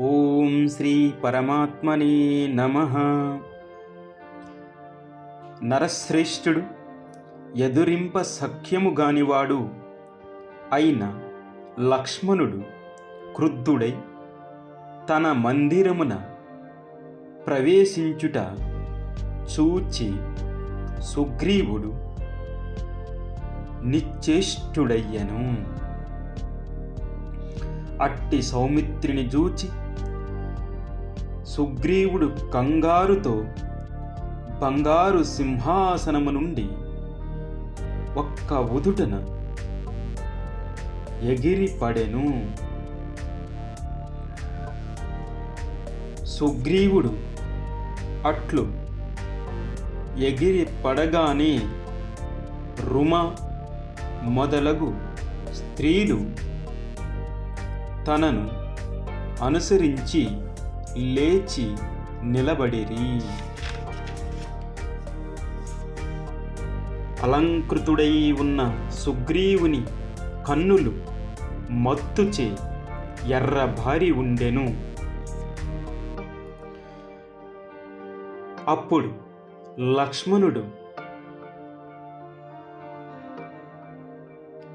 ఓం శ్రీ పరమాత్మనే నమ. నరశ్రేష్ఠుడు ఎదురింప సఖ్యము గానివాడు అయిన లక్ష్మణుడు క్రుద్ధుడై తన మందిరమున ప్రవేశించుట చూచి సుగ్రీవుడు నిశ్చేష్టుడయ్యను. అట్టి సౌమిత్రిని చూచి సుగ్రీవుడు కంగారుతో బంగారు సింహాసనము నుండి ఒక్క ఉదుటన ఎగిరి పడెను సుగ్రీవుడు అట్లు ఎగిరి పడగానే రుమ మొదలగు స్త్రీలు తనను అనుసరించి లేచి నిలబడిరి. అలంకృతుడై ఉన్న సుగ్రీవుని కన్నులు మత్తుచే ఎర్రబారి ఉండెను. అప్పుడు లక్ష్మణుడు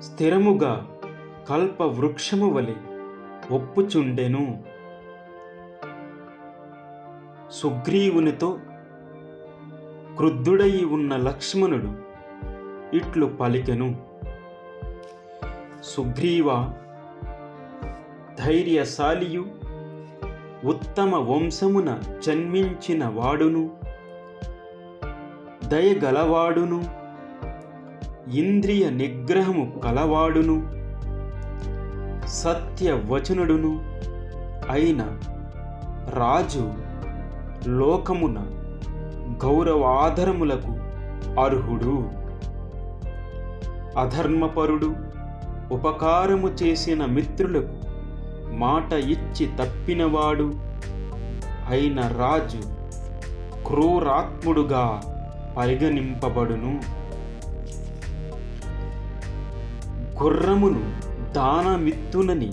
స్థిరముగా కల్ప వృక్షము వలె ఒప్పుచుండెను. సుగ్రీవునితో క్రుద్ధుడై ఉన్న లక్ష్మణుడు ఇట్లు పలికెను. సుగ్రీవ ధైర్యశాలియు ఉత్తమ వంశమున జన్మించిన వాడును. దయగలవాడును. ఇంద్రియ నిగ్రహము కలవాడును. సత్యవచనుడును అయిన రాజు లోకమున గౌరవాధరములకు అర్హుడు. అధర్మపరుడు ఉపకారము చేసిన మిత్రులకు మాట ఇచ్చి తప్పినవాడు అయిన రాజు క్రూరాత్ముడుగా పరిగణింపబడును. గుర్రమును దానమిత్తునని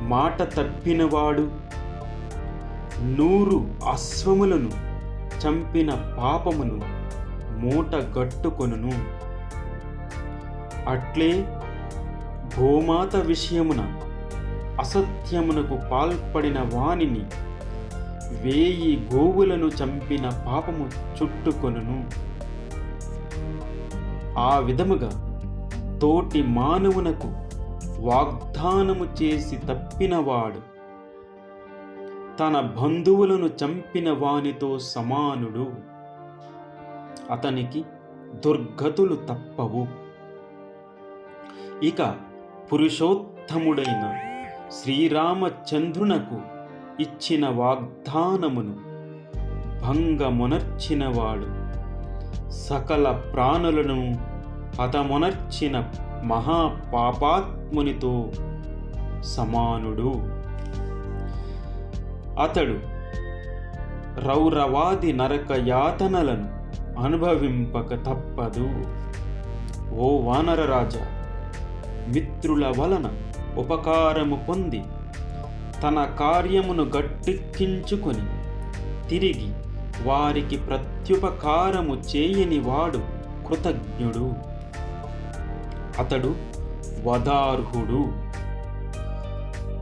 మాట తప్పినవాడు నూరు అశ్వములను చంపిన పాపమును మూట గట్టుకొనును. అట్లే గోమాత విషయమున అసత్యమునకు పాల్పడిన వానిని వేయి గోవులను చంపిన పాపము చుట్టుకొనును. ఆ విధముగా తోటి మానవునకు వాగ్దానము చేసి తప్పినవాడు తన బంధువులను చంపిన వానితో సమానుడు అతనికి దుర్గతులు తప్పవు. ఇక పురుషోత్తముడైన శ్రీరామచంద్రునకు ఇచ్చిన వాగ్దానమును భంగమునర్చినవాడు సకల ప్రాణులను హతమునర్చిన మహాపాపాత్మునితో సమానుడు. అతడు రౌరవాది నరక యాతనలను అనుభవింపక తప్పదు. ఓ వానరరాజా మిత్రుల వలన ఉపకారము పొంది తన కార్యమును గట్టెక్కించుకొని తిరిగి వారికి ప్రత్యుపకారము చేయని వాడు కృతజ్ఞుడు. అతడు వదార్హుడు.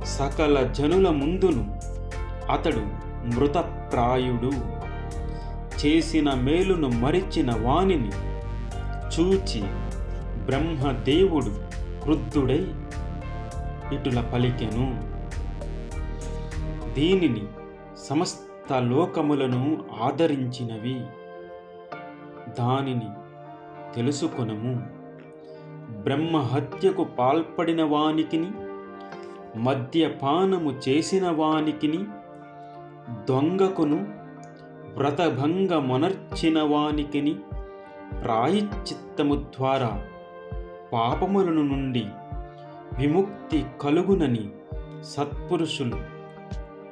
సకల జనుల ముందును అతడు మృతప్రాయుడు. చేసిన మేలును మరిచిన వానిని చూచి బ్రహ్మదేవుడు క్రుద్ధుడై ఇటుల పలికెను. దీనిని సమస్త లోకములను ఆదరించినవి. దానిని తెలుసుకొనము. బ్రహ్మహత్యకు పాల్పడిన వానికిని మద్యపానము చేసిన వానికిని దొంగకును వ్రతభంగమునర్చిన వానికిని ప్రాయశ్చిత్తము ద్వారా పాపములను నుండి విముక్తి కలుగునని సత్పురుషులు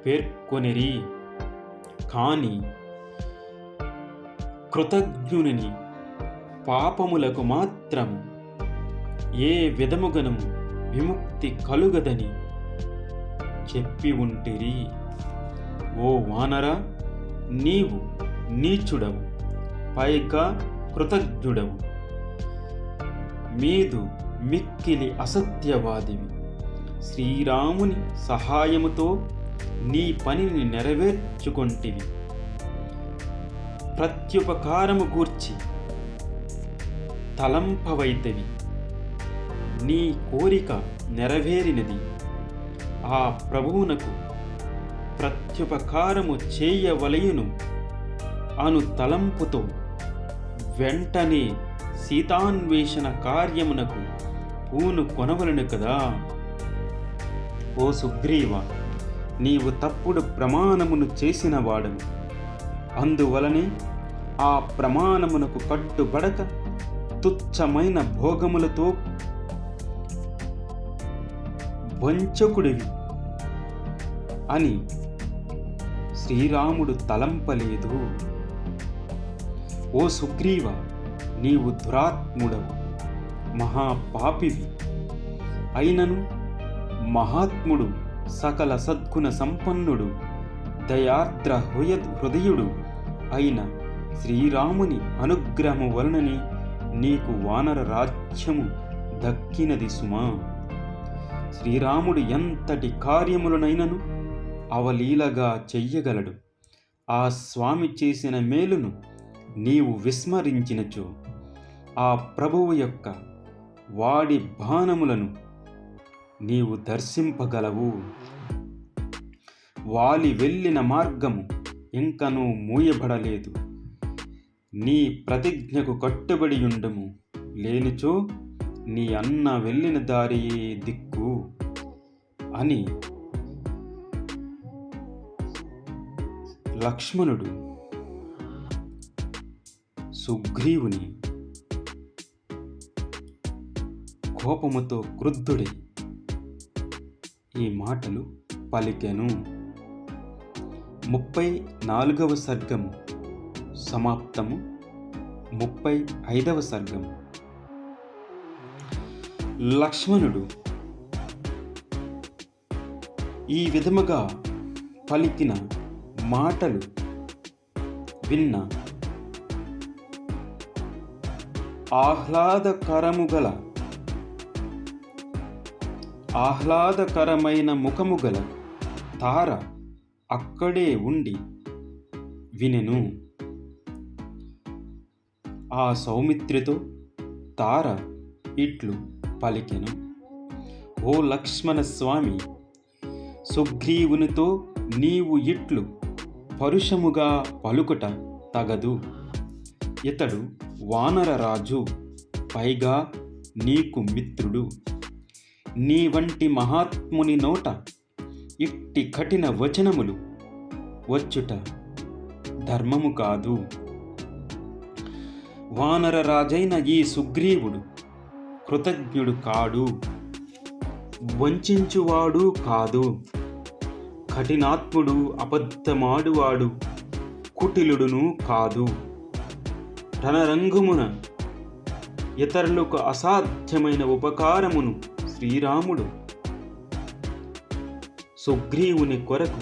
పేర్కొనిరి. కాని కృతజ్ఞుని పాపములకు మాత్రము ఏ విధముగను విముక్తి కలుగదని చెప్పి ఉంటిరి. ఓ వానరా నీవు నీచుడవు పైగా కృతజ్ఞుడవు. మీదు మిక్కిలి అసత్యవాదివి. శ్రీరాముని సహాయముతో నీ పనిని నెరవేర్చుకొంటివి. ప్రత్యుపకారము గూర్చి తలంపవైతవి. నీ కోరిక నెరవేరినది. ఆ ప్రభువునకు ప్రత్యుపకారము చేయవలయును అను తలంపుతో వెంటనే సీతాన్వేషణ కార్యమునకు పూను కొనవలను కదా. ఓ సుగ్రీవ నీవు తప్పుడు ప్రమాణమును చేసిన వాడను అందువలనే ఆ ప్రమాణమునకు కట్టుబడక తుచ్చమైన భోగములతో వంచకుడివి అని శ్రీరాముడు తలంపలేదు. ఓ సుగ్రీవ నీవు దురాత్ముడవు మహాపాపివి. అయినను మహాత్ముడు సకల సద్గుణ సంపన్నుడు దయార్ద్ర హృయ హృదయుడు అయిన శ్రీరాముని అనుగ్రహము వలనని నీకు వానర రాజ్యము దక్కినది సుమా. శ్రీరాముడు ఎంతటి కార్యములనైనను అవలీలగా చెయ్యగలడు. ఆ స్వామి చేసిన మేలును నీవు విస్మరించినచో. ఆ ప్రభువు యొక్క వాడి బాణములను నీవు దర్శింపగలవు. వాలి వెళ్ళిన మార్గము ఇంకనూ మూయబడలేదు. నీ ప్రతిజ్ఞకు కట్టుబడి ఉండము. లేనిచో నీ అన్న వెళ్ళిన దారి దిక్కు అని లక్ష్మణుడు సుగ్రీవుని కోపముతో క్రుద్ధుడై ఈ మాటలు పలికెను. ముప్పై నాలుగవ సర్గము సమాప్తము. ముప్పై ఐదవ సర్గము లక్ష్మణుడు ఈ విధముగా పలికిన మాటలు విన్న ఆహ్లాదకరము గల ఆహ్లాదకరమైన ముఖము గల తార అక్కడే ఉండి వినెను. ఆ సౌమిత్రితో తార ఇట్లు పలికెను ఓ లక్ష్మణ స్వామి సుగ్రీవునితో నీవు ఇట్లు పరుషముగా పలుకుట తగదు. ఇతడు వానరరాజు పైగా నీకు మిత్రుడు. నీ వంటి మహాత్ముని నోట ఇట్టి కఠిన వచనములు వచ్చుట ధర్మము కాదు. వానర రాజైన ఈ సుగ్రీవుడు కృతజ్ఞుడు కాడు. వంచువాడు కాదు. కఠినాత్ముడు అబద్ధమాడువాడు. కుటిలుడును కాదు. రణరంగమున ఇతరులకు అసాధ్యమైన ఉపకారమును శ్రీరాముడు. సుగ్రీవుని కొరకు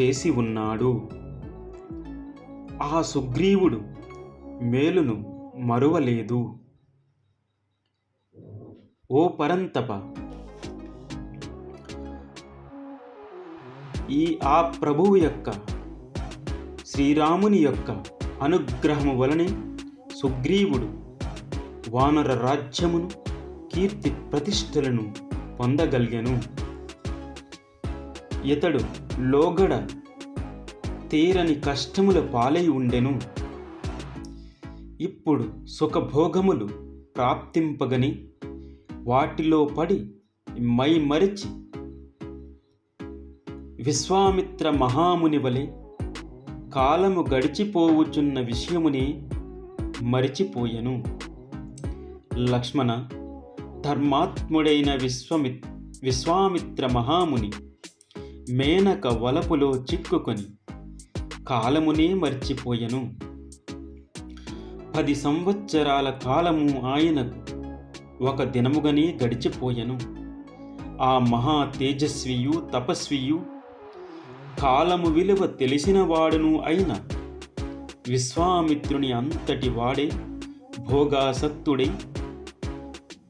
చేసి ఉన్నాడు. ఆ సుగ్రీవుడు మేలును మరువలేదు. ఓ పరంతప! ఈ ఆ ప్రభువు యొక్క శ్రీరాముని యొక్క అనుగ్రహము వలనే సుగ్రీవుడు వానర రాజ్యమును కీర్తి ప్రతిష్టలను పొందగలిగాను. ఇతడు లోగడ తీరని కష్టముల పాలై ఉండెను. ఇప్పుడు సుఖభోగములు ప్రాప్తింపగని వాటిలో పడి మై మరిచి విశ్వామిత్ర మహాముని వలె కాలము గడిచిపోవుచున్న విషయముని మరిచిపోయెను. లక్ష్మణ ధర్మాత్ముడైన విశ్వమి విశ్వామిత్ర మహాముని మేనక వలపులో చిక్కుకొని కాలమునే మర్చిపోయెను. పది సంవత్సరాల కాలము ఆయనకు ఒక దినముగానే గడిచిపోయెను. ఆ మహా తేజస్వియు తపస్వియు కాలము విలువ తెలిసినవాడును అయిన విశ్వామిత్రుని అంతటి వాడే భోగాసక్తుడై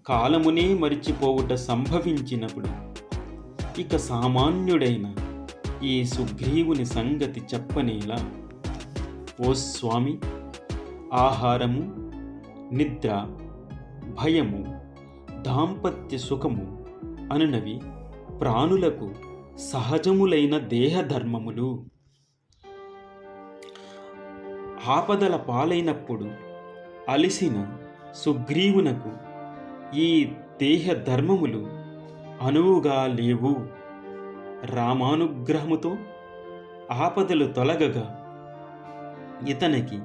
కాలమునే మరిచిపోవుట సంభవించినప్పుడు ఇక సామాన్యుడైన ఈ సుగ్రీవుని సంగతి చెప్పనేలా. ఓ స్వామి ఆహారము నిద్ర భయము దాంపత్య సుఖము అనునవి ప్రాణులకు సహజములైన దేహధర్మములు. ఆపదల పాలైనప్పుడు అలిసిన సుగ్రీవునకు ఈ దేహధర్మములు అనువుగా లేవు. రామానుగ్రహముతో ఆపదలు తొలగగా ఇతనికి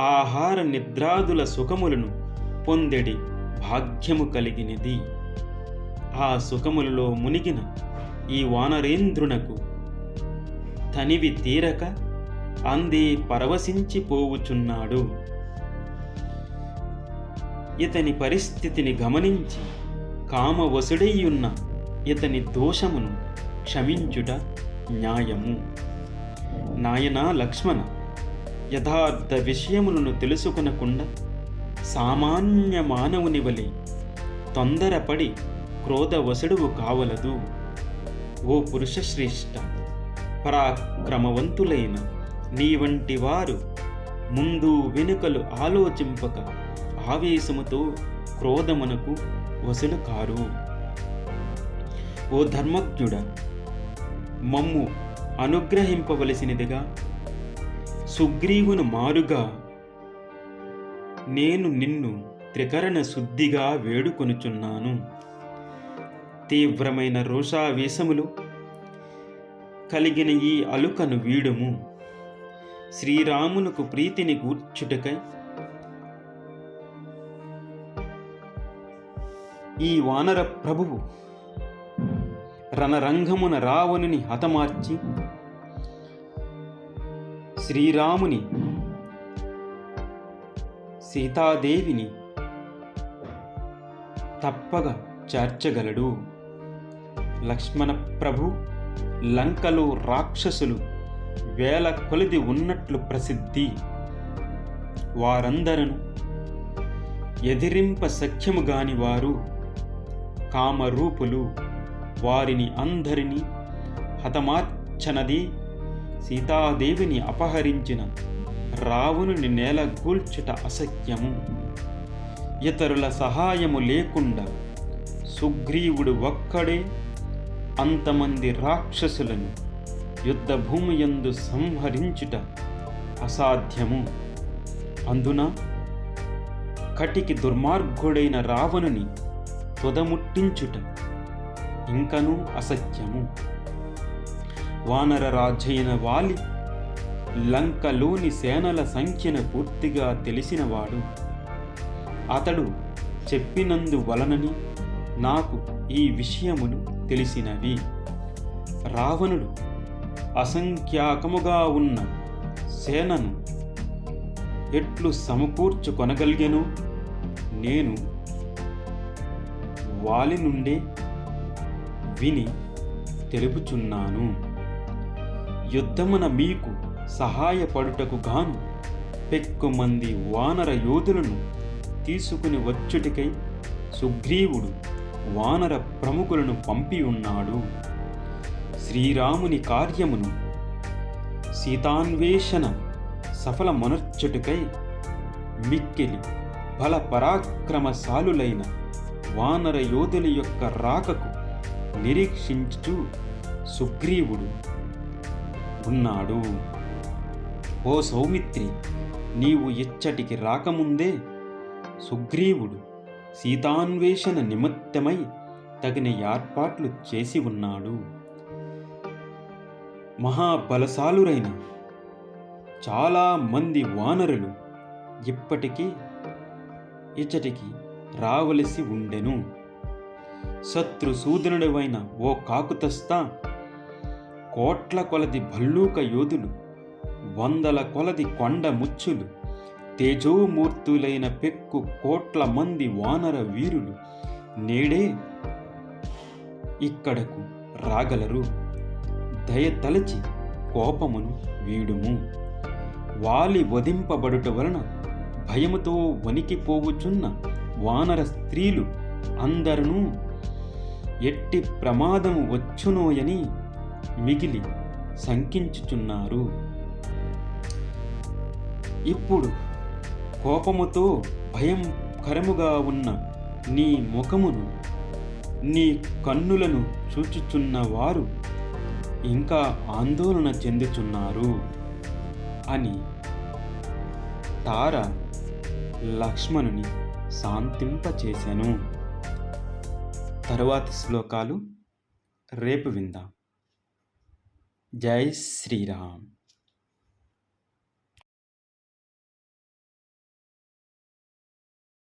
ఆహార నిద్రాదుల సుఖములను పొందెడి భాగ్యము కలిగినది. ఆ సుఖములలో మునిగిన ఈ వానరేంద్రునకు తనివి తీరక అంది పరవశించిపోవుచున్నాడు ఇతని పరిస్థితిని గమనించి కామవసుడైయున్న ఇతని దోషమును క్షమించుట న్యాయము. నాయనా లక్ష్మణ యథార్థ విషయములను తెలుసుకొనకుండా సామాన్య మానవుని వలె తొందరపడి క్రోధవసుడువు కావలదు. ఓ పురుషశ్రేష్ట పరాక్రమవంతులైన నీ వంటి వారు ముందు వెనుకలు ఆలోచింపక ఆవేశముతో క్రోధమునకు వసులు కారు ఓ ధర్మజ్ఞుడ మమ్ము అనుగ్రహింపవలసినదిగా సుగ్రీవును మారుగా నేను నిన్ను త్రికరణ శుద్ధిగా వేడుకొనుచున్నాను. తీవ్రమైన రోషావేశములు కలిగిన ఈ అలుకను వీడుము. శ్రీరామునకు ప్రీతిని గూర్చుటకై ఈ వానర ప్రభువు రణరంగమున రావణుని హతమార్చి శ్రీరాముని సీతాదేవిని తప్పగా చేర్చగలడు. లక్ష్మణ ప్రభు లంకలో రాక్షసులు వేల కొలిది ఉన్నట్లు ప్రసిద్ధి. వారందరను ఎదిరింప సఖ్యము గాని వారు కామరూపులు. వారిని అందరినీ హతమార్చనది సీతాదేవిని అపహరించిన రావణుని నేల గూల్చుట అసత్యము. ఇతరుల సహాయము లేకుండా సుగ్రీవుడు ఒక్కడే అంతమంది రాక్షసులను యుద్ధభూమి యందు సంహరించుట అసాధ్యము. అందున కటికి దుర్మార్గుడైన రావణుని తుదముట్టించుట ఇంకనూ అసత్యము. వానర రాజైన వాలి లంకలోని సేనల సంఖ్యను పూర్తిగా తెలిసినవాడు. అతడు చెప్పినందు వలనని నాకు ఈ విషయములు తెలిసినవి. రావణుడు అసంఖ్యాకముగా ఉన్న సేనను ఎట్లు సమకూర్చుకొనగలిగెను నేను వాలి నుండే విని తెలుపుచున్నాను. యుద్ధమున మీకు సహాయపడుటకు గాను పెక్కుమంది వానర యోధులను తీసుకుని వచ్చుటికై సుగ్రీవుడు వానర ప్రముఖులను పంపి ఉన్నాడు. శ్రీరాముని కార్యమును సీతాన్వేషణ సఫలమనర్చుటకై మిక్కిలి బల పరాక్రమశాలులైన వానర యోధుల యొక్క రాకకు నిరీక్షించుచు సుగ్రీవుడు ఉన్నాడు. ఓ సౌమిత్రి నీవు ఇచ్చటికి రాకముందే సుగ్రీవుడు సీతాన్వేషణ నిమిత్తమై తగిన ఏర్పాట్లు చేసి ఉన్నాడు. మహాబలశాలురైన చాలా మంది వానరులు ఇప్పటికీ ఇచ్చటికి రావలసి ఉండెను. శత్రు సూదనుడవైన ఓ కాకుతస్తా కోట్ల కొలది భల్లూక యోధులు వందల కొలది కొండ ముచ్చులు తేజోమూర్తులైన పెక్కు కోట్ల మంది వానర వీరులు. నేడే ఇక్కడకు రాగలరు. దయతలచి కోపమును వీడుము. వాలి వధింపబడుట వలన భయముతో వణికిపోవుచున్న వానర స్త్రీలు అందరూ ఎట్టి ప్రమాదము వచ్చునోయని మిగిలి శంకించుచున్నారు. ఇప్పుడు కోపముతో భయంకరముగా ఉన్న నీ ముఖమును నీ కన్నులను చూచుచున్న వారు ఇంకా ఆందోళన చెందుచున్నారు అని తార లక్ష్మణుని శాంతింపచేశాను తరువాతి శ్లోకాలు రేపు విందాం. जय श्री राम